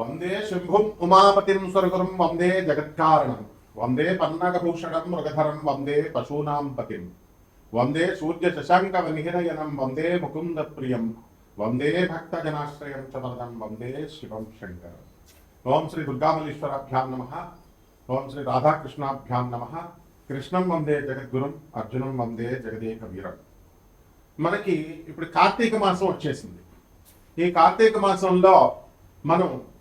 వందే శంభుం ఉమాపతిం స్వర్గురం వందే జగత్కారణం. వందే పన్నగభూషణం మృగధరం వందే పశూనాం పతిం. వందే సూర్య శశాంక వినిహిరయనం వందే ముకుంద ప్రియం వందే భక్తజనాశ్రయం చ వరదం వందే శివం శంకరం. ఓం శ్రీ దుర్గామల్లీశ్వరాభ్యాం నమ. ఓం శ్రీ రాధాకృష్ణాభ్యాం నమ. కృష్ణం వందే జగద్గురుం అర్జునం వందే జగదేక వీరం మనకి ఇప్పుడు కార్తీక మాసం వచ్చేసింది. ఈ కార్తీక మాసంలో మనం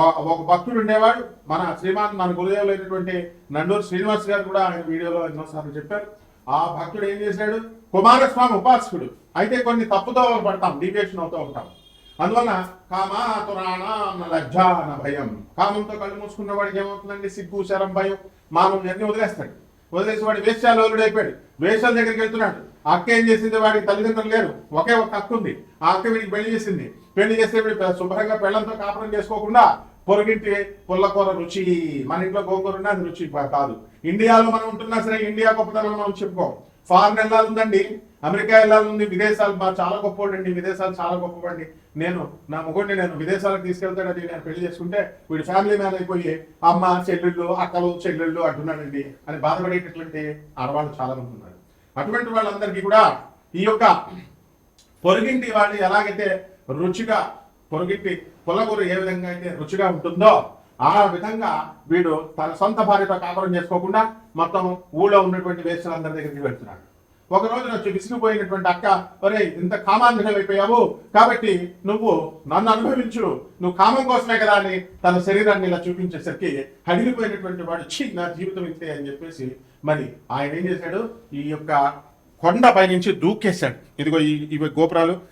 ఒక భక్తుడు ఉండేవాడు. మన శ్రీమాన్ మన గురుదేవులైనటువంటి నండూరు శ్రీనివాస్ గారు కూడా ఆయన వీడియోలో ఎన్నోసార్లు చెప్పారు. ఆ భక్తుడు ఏం చేశాడు? కుమారస్వామి ఉపాసకుడు. అయితే కొన్ని తప్పుతో పడతాం డీవియేషన్ అవుతూ ఉంటాం. అందువల్ల కామాతురాణ లజ్జ అన్న భయం. కామంతో కళ్ళు మూసుకున్న వాడికి ఏమవుతుందండి? సిగ్గు శరం భయం మానం అన్ని వదిలేస్తాడు. వదిలేసి వాడు వేశ్యాలోలుడు అయిపోయాడు వేషాల దగ్గరికి వెళ్తున్నాడు. అక్క ఏం చేసింది? వాడికి తల్లిదండ్రులు లేరు. ఒకే ఒక అక్క ఉంది. ఆ అక్క వీడికి పెళ్ళి చేసింది. పెళ్ళి చేస్తే శుభ్రంగా పెళ్ళంతో కాపురం చేసుకోకుండా పొరుగింటి పుల్లకూర రుచి మన ఇంట్లో గోకూర ఉన్నా అది రుచి కాదు. ఇండియాలో మనం ఉంటున్నా సరే ఇండియా గొప్పతనం మనం చెప్పుకోం. ఫారెన్ వెళ్ళాలి అమెరికా వెళ్ళాలి విదేశాలు మా చాలా గొప్పవాడండి విదేశాలు చాలా గొప్పవాడిని. నేను నా మొగుడిని నేను విదేశాలకు తీసుకెళ్తాడని నేను పెళ్ళి చేసుకుంటే వీడి ఫ్యామిలీ మ్యాన్ అయిపోయి అమ్మ చెల్లెళ్ళు అక్కలు చెల్లెళ్ళు అంటున్నాడండి అని బాధపడేటటువంటి ఆడవాళ్ళు చాలా మంది ఉన్నారు. అటువంటి వాళ్ళందరికీ కూడా ఈ యొక్క పొరుగింటి వాళ్ళు ఎలాగైతే రుచిగా పొరుగిట్టి పొలగూరు ఏ విధంగా అయితే రుచిగా ఉంటుందో ఆ విధంగా వీడు తన సొంత భార్యతో కాపురం చేసుకోకుండా మొత్తం ఊళ్ళో ఉన్నటువంటి వేస్తులందరి దగ్గరికి వెళ్తున్నాడు ఒక రోజు వచ్చి విసిగిపోయినటువంటి అక్క ఒరే ఇంత కామాంధులం అయిపోయావు. కాబట్టి నువ్వు నన్ను అనుభవించు. నువ్వు కామం కోసమే కదా అని తన శరీరాన్ని ఇలా చూపించేసరికి హడిలిపోయినటువంటి వాడు చి నా జీవితం ఇంతే అని చెప్పేసి మరి ఆయన ఏం చేశాడు? ఈ యొక్క కొండ పైనుంచి దూకేశాడు. ఇదిగో ఈ ఇవి గోపురాలు.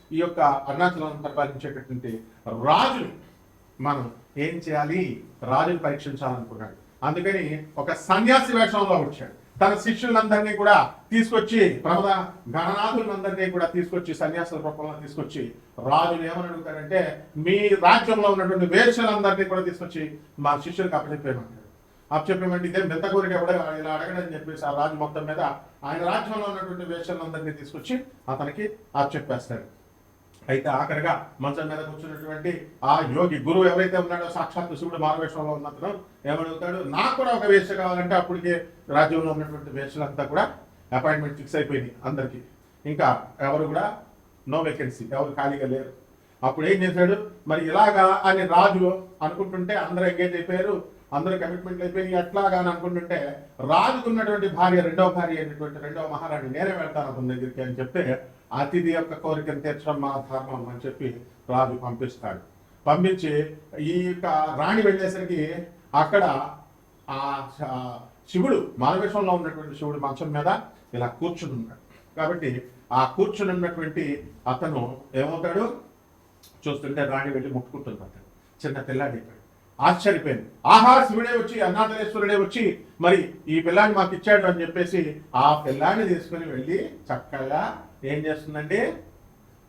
ఈ యొక్క అరుణాచలం పరిపాలించేటటువంటి రాజుని మనం ఏం చేయాలి? రాజుని పరీక్షించాలనుకున్నాడు. అందుకని ఒక సన్యాసి వేషంలో వచ్చాడు. తన శిష్యులందరినీ కూడా తీసుకొచ్చి ప్రమద గణనాథులందరినీ కూడా తీసుకొచ్చి సన్యాసుల రూపంలో తీసుకొచ్చి రాజులు ఏమని అడుగుతారంటే మీ రాజ్యంలో ఉన్నటువంటి వేషలందరినీ కూడా తీసుకొచ్చి మా శిష్యులకు అప్పచెప్పేయమంటారు అప్పచెప్పేమంటే ఇదే మెత్త కోరిక కూడా ఇలా అడగడని చెప్పేసి ఆ రాజు మొత్తం మీద ఆయన రాజ్యంలో ఉన్నటువంటి వేషలందరినీ తీసుకొచ్చి అతనికి అప్పచెప్పేస్తాడు. అయితే ఆఖరిగా మంచం మీద కూర్చున్నటువంటి ఆ యోగి గురువు ఎవరైతే ఉన్నాడో సాక్షాత్ శివుడు మారవేషంలో ఉన్నతను ఏమడుగుతాడు? నాకు కూడా ఒక వేష కావాలంటే అప్పటికే రాజ్యంలో ఉన్నటువంటి వేషలంతా కూడా అపాయింట్మెంట్ ఫిక్స్ అయిపోయింది అందరికి. ఇంకా ఎవరు కూడా? నో వేకెన్సీ ఎవరు ఖాళీగా లేరు. అప్పుడు ఏం చేశాడు? మరి ఇలాగా అని రాజు అనుకుంటుంటే అందరూ ఎంగేజ్ అయిపోయారు. అందరూ కమిట్మెంట్ అయిపోయి ఎట్లాగా అని అనుకుంటుంటే రాజుకున్నటువంటి భార్య రెండవ భార్య అయినటువంటి రెండవ మహారాణి నేనే వెళ్తాను అతని దగ్గరికి అని చెప్తే అతిథి యొక్క కోరికను తీర్చడం మా ధర్మం అని చెప్పి రాజు పంపిస్తాడు. పంపించి ఈ యొక్క రాణి వెళ్ళేసరికి అక్కడ ఆ శివుడు మానవేశంలో ఉన్నటువంటి శివుడు మంచం మీద ఇలా కూర్చుని ఉన్నాడు. కాబట్టి ఆ కూర్చుని ఉన్నటువంటి అతను ఏమవుతాడు? చూస్తుంటే రాణి వెళ్ళి ముట్టుకుంటుంది అతను. చిన్న పిల్లాడి ఇక్కడ ఆశ్చర్యపోయింది. ఆహా శివుడే వచ్చి అన్నాథలేశ్వరుడే వచ్చి మరి ఈ పిల్లాన్ని మాకు ఇచ్చాడు అని చెప్పేసి ఆ పిల్లాన్ని తీసుకుని వెళ్ళి చక్కగా ఏం చేస్తుందండి?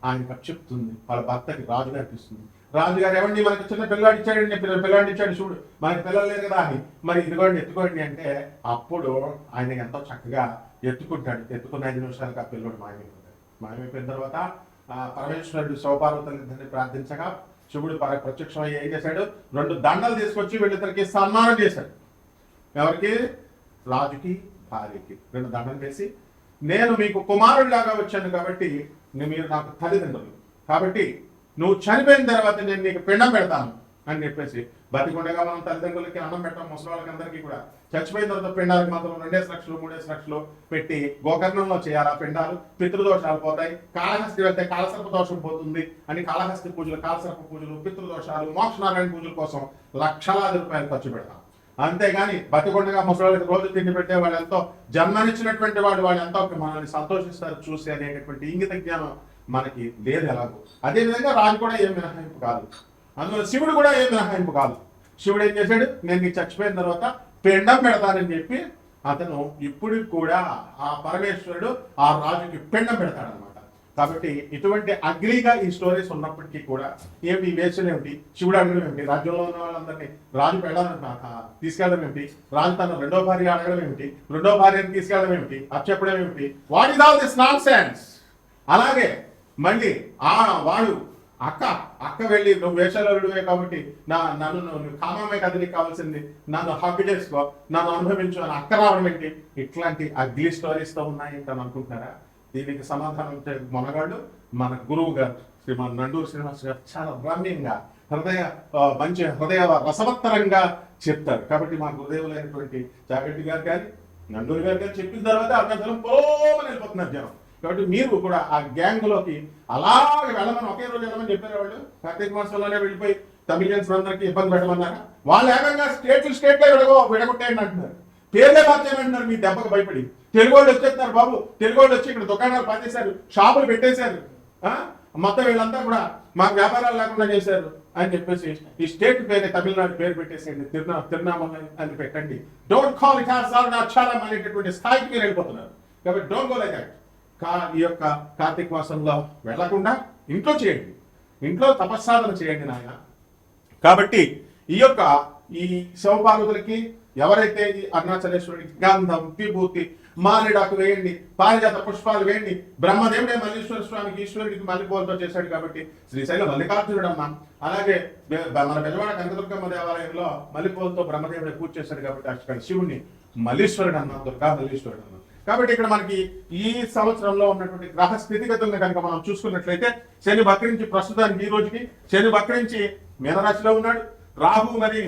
ఆయన చెప్తుంది. వాళ్ళ భర్తకి రాజుగారికి ఇస్తుంది రాజుగారు ఏమండి మనకి చిన్న పిల్లాడు ఇచ్చాడండి పిల్ల ఇచ్చాడు చూడు. మనకి పిల్లలు లేరు కదా అని. మరి ఇదిగోండి ఎత్తుకోండి అంటే అప్పుడు ఆయన ఎంతో చక్కగా ఎత్తుకుంటాడు. ఎత్తుకున్న ఐదు నిమిషాలకు ఆ పిల్లడు మాయమైపోతాడు. మాయమైపోయిన తర్వాత పరమేశ్వరుడు శివపార్వతులిద్దరిని ప్రార్థించగా శివుడు పర ప్రత్యక్షమై ఏం చేశాడు? రెండు దండలు తీసుకొచ్చి వీళ్ళిద్దరికి సన్మానం చేశాడు. ఎవరికి? రాజుకి భార్యకి. రెండు దండలు వేసి నేను మీకు కుమారుడిలాగా వచ్చాను కాబట్టి మీరు నాకు తల్లిదండ్రులు. కాబట్టి నువ్వు చనిపోయిన తర్వాత నేను నీకు పిండం పెడతాను అని చెప్పేసి బతికుండగా మనం తల్లిదండ్రులకి అన్నం పెట్టాం ముసలి వాళ్ళకి అందరికీ కూడా. చచ్చిపోయిన తర్వాత పిండాలకు మాత్రం రెండేసి లక్షలు మూడేసి లక్షలు పెట్టి గోకర్ణంలో చేయాలి ఆ పిండాలు. పితృదోషాలు పోతాయి. కాళహస్తి వెళ్తే కాలసర్ప దోషం పోతుంది అని కాళహస్తి పూజలు కాలసర్ప పూజలు పితృదోషాలు మోక్షనారాయణ పూజలు కోసం లక్షలాది రూపాయలు ఖర్చు పెడతాం. అంతేగాని బతికొండగా ముసలికి రోజు తిండి పెట్టే వాడు ఎంతో జన్మనిచ్చినటువంటి వాడు వాడు ఎంతో మనల్ని సంతోషిస్తారు చూసి అనేటటువంటి ఇంగిత జ్ఞానం మనకి లేదు ఎలాగో. అదేవిధంగా రాజు కూడా ఏం మినహాయింపు కాదు. అందులో శివుడు కూడా ఏం మినహాయింపు కాదు. శివుడు ఏం చేశాడు? నేను నీకు చచ్చిపోయిన తర్వాత పిండం పెడతానని చెప్పి అతను ఇప్పుడు కూడా ఆ పరమేశ్వరుడు ఆ రాజుకి పిండం పెడతాడు కాబట్టి ఇటువంటి అగ్లీగా ఈ స్టోరీస్ ఉన్నప్పటికీ కూడా ఏమిటి ఈ వేషలు ఏమిటి? శివుడు అడగడం ఏమిటి? రాజ్యంలో ఉన్న వాళ్ళందరినీ రాజు పెడాలని తీసుకెళ్ళడం ఏమిటి? రాజు తన రెండో భార్య అడగడం ఏమిటి? రెండో భార్యను తీసుకెళ్ళడం ఏమిటి? అది చెప్పడం ఏమిటి? What is all this not sense అలాగే మళ్ళీ ఆ వాడు అక్క అక్క వెళ్ళి నువ్వు వేషాలుడివే కాబట్టి నా నన్ను నువ్వు కామమే కదా కావాల్సింది. నన్ను హక్కు చేసుకో నన్ను అనుభవించు అని అక్క రావడం ఏంటి? ఇట్లాంటి అగ్లీ స్టోరీస్తో ఉన్నాయి అని అనుకుంటున్నారా? దీనికి సమాధానం ఇచ్చే మనగాడు మన గురువు గారు శ్రీమాన్ నండూరు శ్రీనివాస్ గారు చాలా రమ్యంగా హృదయ మంచి హృదయ రసవత్తరంగా చెప్తారు. కాబట్టి మా గురుదేవులైనటువంటి జాగట్టి గారు కానీ నండూరు గారు కానీ చెప్పిన తర్వాత అరుణాచలం పోమని వెళ్ళిపోతున్నారు జనం. కాబట్టి మీరు కూడా ఆ గ్యాంగ్లోకి అలాగే వెళ్ళమని ఒకే రోజు వెళ్ళమని చెప్పారు వాళ్ళు. కార్తీక మాసంలోనే వెళ్ళిపోయి తమిళియన్స్ అందరికీ ఇబ్బంది పెట్టమన్నారా? వాళ్ళు ఏకంగా స్టేట్ స్టేట్లో విడగో విడగొట్టేయండి అంటున్నారు. పేర్లే మార్చేయమంటున్నారు మీ దెబ్బకు భయపడి. తెలుగు వాళ్ళు వచ్చేస్తున్నారు బాబు. తెలుగు వాళ్ళు వచ్చి ఇక్కడ దుకాణాలు పనిచేశారు షాపులు పెట్టేశారు. ఆ? మొత్తం వీళ్ళంతా కూడా మాకు వ్యాపారాలు లేకుండా చేశారు అని చెప్పేసి ఈ స్టేట్ పేరు తమిళనాడు పేరు పెట్టేసేయండి. తిరునా తిరునామల అని పెట్టండి. డోంట్ కాల్ అక్షరం అనేటటువంటి స్థాయికి మీరు వెళ్ళిపోతున్నారు. కాబట్టి డోంట్ గో లైక్ కా ఈ యొక్క కార్తీక మాసంలో వెళ్ళకుండా ఇంట్లో చేయండి. ఇంట్లో తపస్సాధన చేయండి నాయన. కాబట్టి ఈ యొక్క ఈ శివపార్వతులకి ఎవరైతే ఈ అరుణాచలేశ్వరుడికి గంధం విభూతి మారేడాకు వేయండి పారిజాత పుష్పాలు వేయండి. బ్రహ్మదేవుడే మల్లీశ్వర స్వామికి ఈశ్వరుడికి మల్లెపూలతో చేశాడు కాబట్టి శ్రీశైల మల్లికార్జునుడు అమ్మ అలాగే మన పెద్దవాడ కనకదుర్గమ్మ దేవాలయంలో మల్లెపూలతో బ్రహ్మదేవుడే పూజ చేశాడు కాబట్టి అక్కడ శివుణ్ణి మల్లీశ్వరుడు అన్నాం దుర్గా మల్లీశ్వరుడు అన్నాం కాబట్టి ఇక్కడ మనకి ఈ సంవత్సరంలో ఉన్నటువంటి గ్రహ స్థితిగతుల్ని కనుక మనం చూసుకున్నట్లయితే శని వక్రించి ప్రస్తుతానికి ఈ రోజుకి శని వక్రించి మీనరాశిలో ఉన్నాడు. రాహు మరి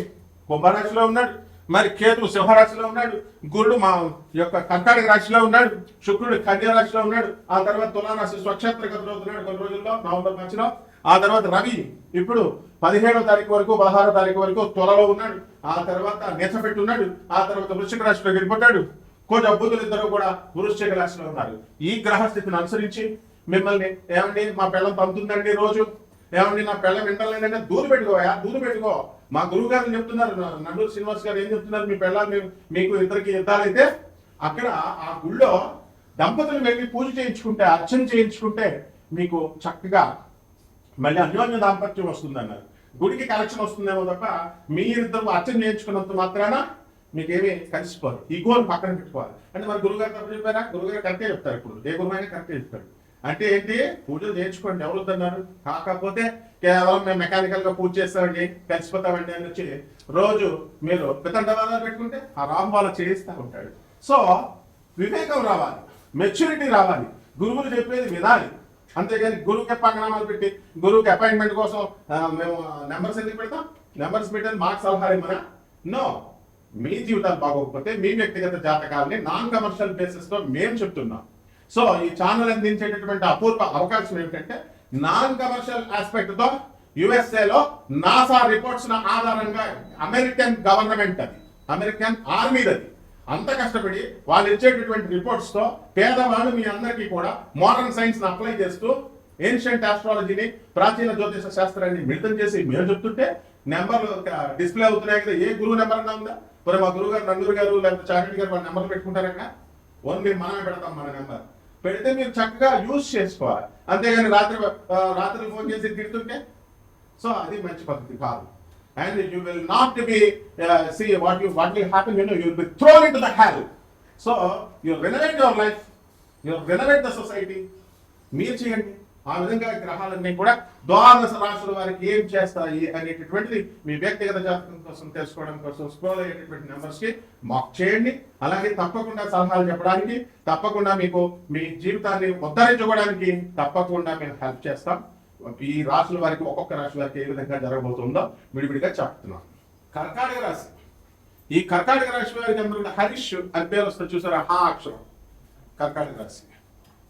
కుంభరాశిలో ఉన్నాడు. మరి కేతు సింహరాశిలో ఉన్నాడు గురుడు మా యొక్క కర్కాటక రాశిలో ఉన్నాడు శుక్రుడు కన్యా రాశిలో ఉన్నాడు ఆ తర్వాత తులారాశి స్వక్షేత్ర గతిలో ఉన్నాడు కొన్ని రోజుల్లో నవంబర్ మధ్యలో ఆ తర్వాత రవి ఇప్పుడు పదిహేడో తారీఖు వరకు పదహారో తారీఖు వరకు త్వరలో ఉన్నాడు. ఆ తర్వాత నెచ్చపెట్టి ఉన్నాడు ఆ తర్వాత వృశ్చిక రాశిలో వెళ్ళిపోతాడు. కొంచెం బుద్ధులు ఇద్దరు కూడా వృశ్చిక రాశిలో ఉన్నారు. ఈ గ్రహ స్థితిని అనుసరించి మిమ్మల్ని ఏమండి మా పిల్లలు పంపుతుందండి రోజు? ఏమండి నా పిల్లం వింటలేదంటే దూరు పెట్టుకోయా దూరు పెట్టుకో. మా గురువు గారు చెప్తున్నారు నండూరు శ్రీనివాస్ గారు ఏం చెప్తున్నారు మీ పిల్ల మీకు ఇద్దరికి యుద్ధాలైతే అక్కడ ఆ గుళ్ళో దంపతులు వెళ్ళి పూజ చేయించుకుంటే అర్చన చేయించుకుంటే మీకు చక్కగా మళ్ళీ అన్యోన్య దాంపత్యం వస్తుంది అన్నారు గుడికి కలెక్షన్ వస్తుందేమో తప్ప మీ ఇద్దరు అర్చన చేయించుకున్నంత మాత్రాన మీకేమీ కలిసిపోరు. ఈ గోల్ పక్కన పెట్టుకోవాలి. అంటే మరి గురుగారు తప్పు చెప్పారా? గురుగారు కరెక్టే చెప్తారు ఇప్పుడు. ఏ అయినా కరెక్టే చెప్తారు అంటే ఏంటి? పూజలు నేర్చుకోండి ఎవరు వద్దన్నారు కాకపోతే కేవలం మేము మెకానికల్గా పూజ చేస్తామండి కలిసిపోతామండి అని వచ్చి రోజు మీరు పితండవాదాలు పెట్టుకుంటే ఆ రాహు వాళ్ళ చేయిస్తూ ఉంటాడు. సో వివేకం రావాలి మెచ్యూరిటీ రావాలి గురువులు చెప్పేది వినాలి. అంతేగాని గురువుకి పంగనామాలు పెట్టి గురువుకి అపాయింట్మెంట్ కోసం మేము నెంబర్స్ ఎందుకు పెడతాం? నెంబర్స్ పెట్టేది మాకు సలహా ఇవ్వనా నో మీ జీవితాలు బాగోకపోతే మీ వ్యక్తిగత జాతకాలని నాన్ కమర్షియల్ బేసిస్లో మేము చెప్తున్నాం. సో ఈ ఛానల్ అందించేటటువంటి అపూర్వ అవకాశం ఏమిటంటే నాన్ కమర్షియల్ ఆస్పెక్ట్తో తో యుఎస్ఏ లో నాసా రిపోర్ట్స్ ఆధారంగా అమెరికన్ గవర్నమెంట్ అది. అమెరికన్ ఆర్మీ అది. అంత కష్టపడి వాళ్ళు ఇచ్చేటటువంటి రిపోర్ట్స్తో పేదవాళ్ళు మీ అందరికీ కూడా మోడర్న్ సైన్స్ని అప్లై చేస్తూ ఏన్షియంట్ ఆస్ట్రాలజీని ప్రాచీన జ్యోతిష శాస్త్రాన్ని మిళితం చేసి మేము చెప్తుంటే నెంబర్లు డిస్ప్లే అవుతున్నాయి కదా. ఏ గురువు నెంబర్ అన్నా ఉందా? మరి మా గురువు గారు నందూరు గారు లేకపోతే చారెడ్డి గారు వాళ్ళ నెంబర్ పెట్టుకుంటారన్నా ఓన్లీ మనమే పెడతాం మన నెంబర్. పెడితే మీరు చక్కగా యూజ్ చేసుకోవాలి. అంతేగాని రాత్రి రాత్రి ఫోన్ చేసి తిడుతుంటే? సో అది మంచి పద్ధతి కాదు. And you will not be see what you what will happen you know you will be thrown into the hell so you renovate your life you renovate the society మీరు చేయండి. ఆ విధంగా గ్రహాలన్నీ కూడా ద్వాదశ రాశుల వారికి ఏం చేస్తాయి అనేటటువంటిది మీ వ్యక్తిగత జాతకం కోసం తెలుసుకోవడం కోసం స్క్రోల్ అయ్యేటటువంటి నెంబర్స్కి మాక్ చేయండి. అలాగే తప్పకుండా సలహాలు చెప్పడానికి తప్పకుండా మీకు మీ జీవితాన్ని ఉద్ధరించుకోవడానికి తప్పకుండా మేము హెల్ప్ చేస్తాం. ఈ రాశుల వారికి ఒక్కొక్క రాశి వారికి ఏ విధంగా జరగబోతుందో విడివిడిగా చెప్తున్నాం. కర్కాటక రాశి. ఈ కర్కాటక రాశి వారికి అందరూ కూడా హరీష్ అని పేరు వస్తే చూసారా? హా అక్షరం. కర్కాటక రాశి.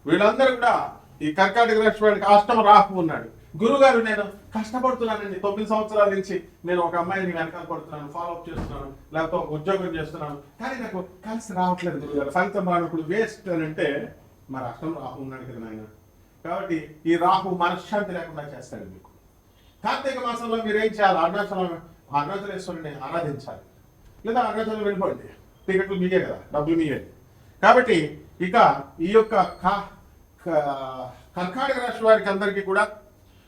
వీళ్ళందరూ కూడా ఈ కర్కాటక రాశి వాడికి అష్టమ రాహు ఉన్నాడు. గురుగారు నేను కష్టపడుతున్నానండి. తొమ్మిది సంవత్సరాల నుంచి నేను ఒక అమ్మాయిని వెనకాల పడుతున్నాను ఫాలో అప్ చేస్తున్నాను లేకపోతే ఒక ఉద్యోగం చేస్తున్నాను. కానీ నాకు కలిసి రావట్లేదు గురుగారు. ఫలితం రానప్పుడు వేస్ట్ అని అంటే మరి అష్టం రాహు ఉన్నాడు కదా నాయన. కాబట్టి ఈ రాహు మనశ్శాంతి లేకుండా చేస్తాడు మీకు. కార్తీక మాసంలో మీరు ఏం చేయాలి? అరుణాచలం అరుణాచలేశ్వరుని ఆరాధించాలి. లేదా అరుణాచలం వెళ్ళిపోండి. టికెట్లు మీయే కదా డబ్బులు మీయే. కాబట్టి ఇక ఈ యొక్క కర్కాటక రాశి వారికి అందరికీ కూడా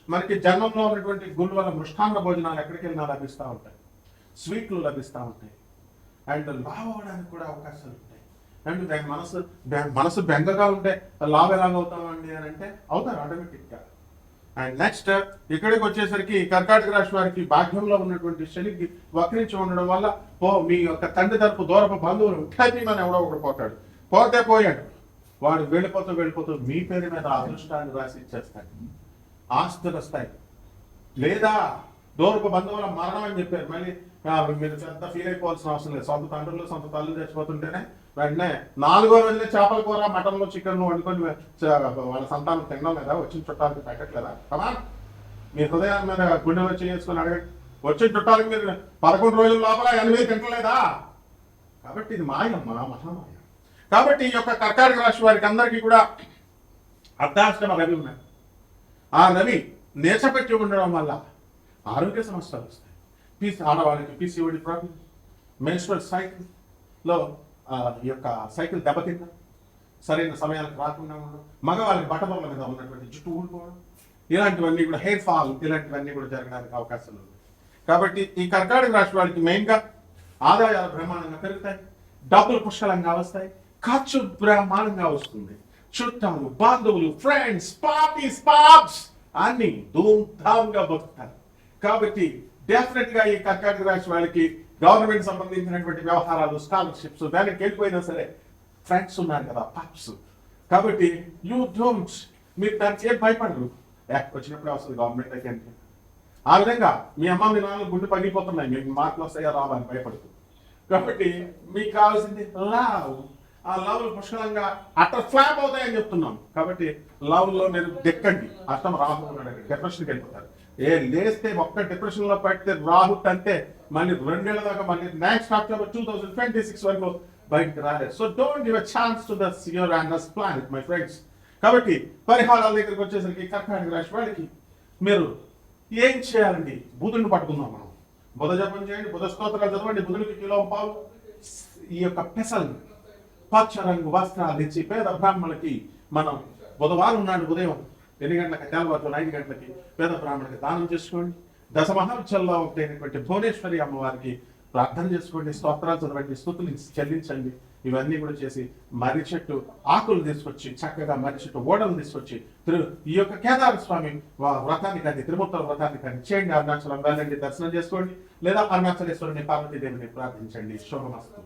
మనకి జన్మంలో ఉన్నటువంటి గురువుల మృష్టాన్న భోజనాలు ఎక్కడికి వెళ్ళినా లభిస్తూ ఉంటాయి. స్వీట్లు లభిస్తూ ఉంటాయి. అండ్ లావ్ అవ్వడానికి కూడా అవకాశాలు ఉంటాయి. అండ్ దాని మనసు మనసు బెంగగా ఉంటే లావ్ ఎలాగ అవుతామండి అని అంటే అవుతారు ఆటోమేటిక్గా. అండ్ నెక్స్ట్ ఇక్కడికి వచ్చేసరికి కర్కాటక రాశి వారికి భాగ్యంలో ఉన్నటువంటి శనికి వక్రించి ఉండడం వల్ల పో మీ యొక్క తండ్రి తరపు దూరపు బంధువులు టైపింగ్ ఎవడో ఒకడు పోతాడు. పోతే పోయాడు. వాడు వెళ్ళిపోతూ వెళ్ళిపోతూ మీ పేరు మీద అదృష్టాన్ని రాసి ఇచ్చేస్తాడు. ఆస్తులు వస్తాయి లేదా దూరపు బంధువుల మరణం అని చెప్పారు. మళ్ళీ మీరు పెద్ద ఫీల్ అయిపోవాల్సిన అవసరం లేదు. సొంత తండ్రులు సొంత తల్లు చచ్చిపోతుంటేనే వెంటనే నాలుగో రోజులే చేపల కూర మటన్లు చికెన్ వండుకొని వాళ్ళ సంతానం తినడం లేదా వచ్చిన చుట్టాలకి పెట్టట్లేదా? కమా మీ హృదయం మీద గుండె వచ్చి చేసుకుని అడగండి. వచ్చిన చుట్టాలకి మీరు పదకొండు రోజుల లోపల ఎనిమిది తింటలేదా? కాబట్టి ఇది మాయమ్మ మహామాయ. కాబట్టి ఈ యొక్క కర్కాటక రాశి వారికి అందరికీ కూడా అర్ధాష్టమ రవి ఉన్నాయి ఆ రవి నేచపెట్టి ఉండడం వల్ల ఆరోగ్య సమస్యలు వస్తాయి. పీసీ ఆడవాళ్ళకి పీసీఓడి ప్రాబ్లం మెన్స్ట్రల్ సైకిల్లో ఈ యొక్క సైకిల్ దెబ్బతిన్న సరైన సమయానికి రాకుండా ఉండడం మగవాళ్ళకి బట్టబొమ్మల మీద ఉన్నటువంటి జుట్టు ఊడిపోవడం ఇలాంటివన్నీ కూడా హెయిర్ ఫాల్ ఇలాంటివన్నీ కూడా జరగడానికి అవకాశాలు ఉన్నాయి. కాబట్టి ఈ కర్కాటక రాశి మెయిన్గా ఆదాయాలు బ్రహ్మాండంగా పెరుగుతాయి డబ్బులు పుష్కలంగా వస్తాయి ఖర్చు బ్రహ్మాండంగా వస్తుంది. చుట్టాలు బంధువులు ఫ్రెండ్స్ పార్టీస్ పాప్స్ అన్ని ధూమ్ ధామ్గా బతుకుతారు. కాబట్టి డెఫినెట్గా ఈ కర్కాటక రాశి వాళ్ళకి గవర్నమెంట్ సంబంధించినటువంటి వ్యవహారాలు స్కాలర్షిప్స్ దానికి వెళ్ళిపోయినా సరే ఫ్రెండ్స్ ఉన్నారు కదా పాప్స్ కాబట్టి యూ డోంట్ మీరు దానికి ఏం భయపడరు. ఏ, వచ్చినప్పుడే వస్తుంది గవర్నమెంట్ అయితే అంటే. ఆ విధంగా మీ అమ్మ మీ నాన్న గుండె పగిలిపోతున్నాయి. మీకు మార్కులు వస్తాయా రావని భయపడుతుంది కాబట్టి మీకు కావాల్సింది లావ్ ఆ లవ్ పుష్కలంగా అట్ట ఫ్లాప్ అవుతాయని చెప్తున్నాం. కాబట్టి లవ్లో మీరు దెక్కండి. అష్టం రాహు ఉన్నాడు డిప్రెషన్కి వెళ్ళిపోతారు. ఏ లేస్తే ఒక్క డిప్రెషన్లో పెడితే రాహు అంటే మళ్ళీ రెండేళ్ళ దాకా మళ్ళీ next October two thousand twenty six వరకు బయటకు రాలేదు. So don't give a chance to this your and this planet my friends కాబట్టి పరిహారాల దగ్గరికి వచ్చేసరికి కర్కాటక రాశి వాళ్ళకి మీరు ఏం చేయాలండి? బుధుడిని పట్టుకుందాం మనం. బుధ జపం చేయండి బుధ స్తోత్రాలు చదవండి బుధుడికి కిలో పావు. ఈ యొక్క పెసలు పచ్చ రంగు వస్త్రాలు ఇచ్చి పేద బ్రాహ్మణులకి మనం బుధవారం నాడు ఉదయం ఎన్ని గంటలకి? తెల్లవారు ఐదు గంటలకి పేద బ్రాహ్మణులకి దానం చేసుకోండి. దశ మహావిద్యల్లో ఒకటైనటువంటి భువనేశ్వరి అమ్మవారికి ప్రార్థన చేసుకోండి స్తోత్రాలు చదవండి స్థుతులు చెల్లించండి. ఇవన్నీ కూడా చేసి మర్రి చెట్టు ఆకులు తీసుకొచ్చి చక్కగా మర్రి చెట్టు ఓడలు తీసుకొచ్చి తిరు ఈ యొక్క కేదార స్వామి వ్రతాన్ని కానీ తిరుమూర్తుల వ్రతాన్ని కానీ చేయండి. అరుణాచలం వెళ్ళండి దర్శనం చేసుకోండి. లేదా అరుణాచలేశ్వరుని పార్వతీదేవిని ప్రార్థించండి. శుభమస్తు.